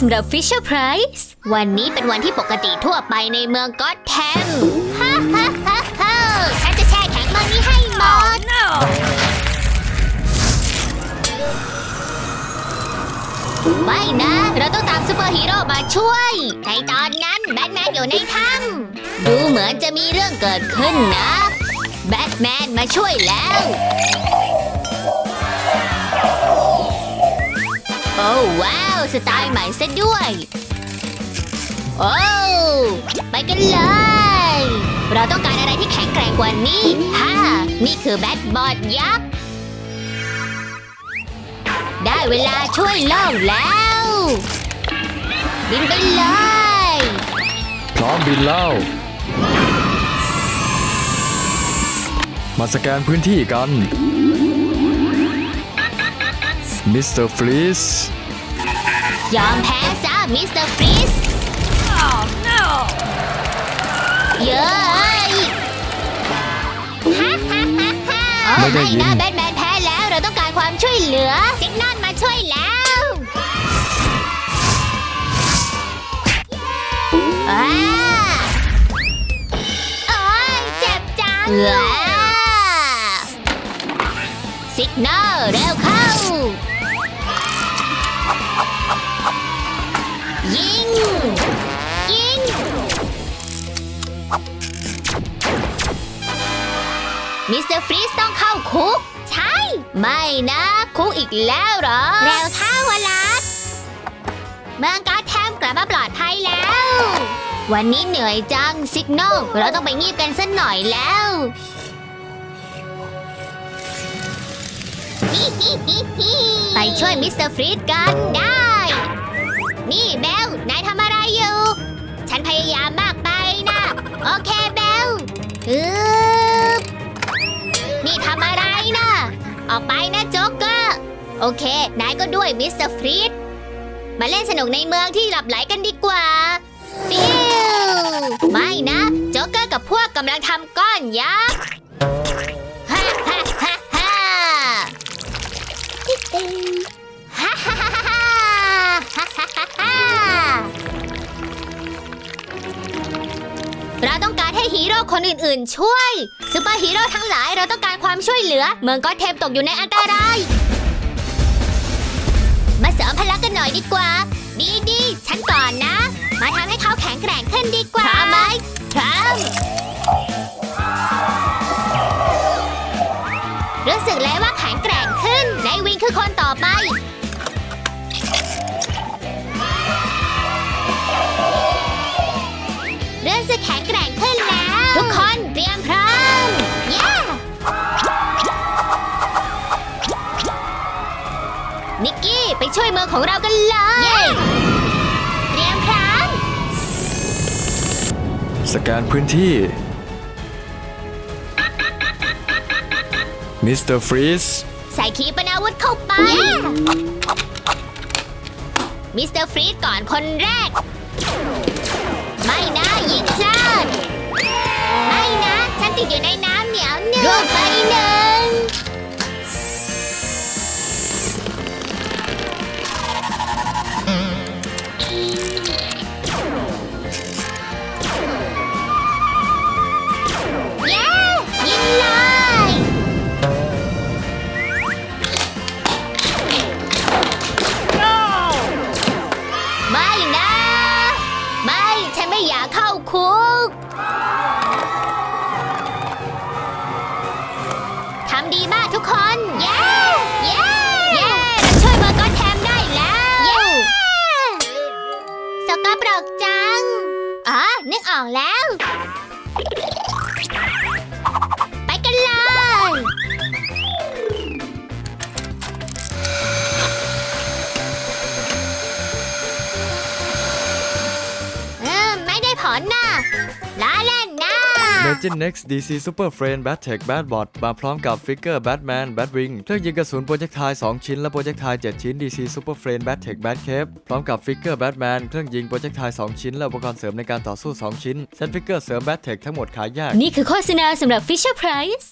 สำหรับ Fisher Price วันนี้เป็นวันที่ปกติทั่วไปในเมืองก็อตแทมฮ่าฮ่าฮ่าฮ่าฉันจะแช่แข็งเมืองนี้ให้หมด ไม่นะ เราต้องตามซูเปอร์ฮีโร่มาช่วย ในตอนนั้นแบทแมนอยู่ในถ้ำดูเหมือนจะมีเรื่องเกิดขึ้นนะ แบทแมนมาช่วยแล้ว สไตล์ใหม่ซะด้วย โอ้ ไปกันเลย เราต้องการอะไรที่แข็งแกร่งกว่านี้ฮ่านี่คือแบทบอดยักษ์ ได้เวลาช่วยโล่งแล้ว บินไปเลย พร้อมบินแล้วมาสแกนพื้นที่กันมิสเตอร์ฟรีส ยอมแพ้ซะมิสเตอร์ฟรีสเย้ยฮ่าฮ่าฮ่าฮ่าโอ้ไม่ได้ไม่ยิน นะแบทแมนแพ้แล้วเราต้องการความช่วยเหลือสิกนอนมาช่วยแล้วอ้าโอ้ยเจ็บจังสิกนอลเร็วเข้า สเตอร์ฟรีสต้องเข้าคุก ใช่ ไม่นะคุกอีกแล้วเหรอเร็วเข้าวลัดเมืองกาแทมกลับมาปลอดภัยแล้ว วันนี้เหนื่อยจังซิกโนเราต้องไปงีบกันสักหน่อยแล้วไปช่วยมิสเตอร์ฟรีดกันได้ นี่เบล นายทำอะไรอยู่ ฉันพยายามมากไปนะ โอเคเบลฮึบนี่ ทำอะไรนะออกไปนะโจ๊กเกอร์ โอเค นายก็ด้วยมิสเตอร์ฟรีดมาเล่นสนุกในเมืองที่หลับไหลกันดีกว่า ฟิวไม่นะ โจ๊กเกอร์กับพวกกำลังทำก้อนยักษ์ เราต้องการให้ฮีโร่คนอื่นๆ ช่วยซูเปอร์ฮีโร่ทั้งหลายเราต้องการความช่วยเหลือ เมืองก็อตเทมตกอยู่ในอันตราย มาเสริมพลังกันหน่อยดีกว่า ดีดีๆฉันก่อนนะ มาทำให้เขาแข็งแกร่งขึ้นดีกว่าพร้อมไหมพร้อมรู้สึกเลยว่าแข็งแกร่งขึ้นในวินคือคนต่อ นิกกี้ ไปช่วยเมืองของเรากันเลยเตรียมพร้อมสแกนพื้นที่ มิสเตอร์ฟรีส ใส่ขีปนาวุธเข้าไป มิสเตอร์ฟรีดก่อนคนแรก ไม่นะยิงพลาด ไม่นะ ฉันติดอยู่ในน้ำเหนียวหนึ่งรูปไปหนึ่งำดีมากทุกคน เย้ เย้ เย้เราช่วยเมืองก็อตแทมได้แล้ว เย้ สกปรกจัง อ๋อ นึกออกแล้ว เมจิน Next DC Super Friend Bat Tech Bat Bot มาพร้อมกับฟิกเกอร์ Batman Batwing เครื่องยิงกระสุนโปรเจกต์ไทล์2ชิ้นและโปรเจกต์ไทล์7ชิ้น DC Super Friend Bat Tech Bat Cape พร้อมกับฟิกเกอร์ Batman เครื่องยิงโปรเจกต์ไทล์2ชิ้น และอุปกรณ์เสริมในการต่อสู้ 2 ชิ้นเซตฟิกเกอร์เสริม Bat Tech ทั้งหมดขายแยก นี่คือโฆษณาสำหรับ Fisher Price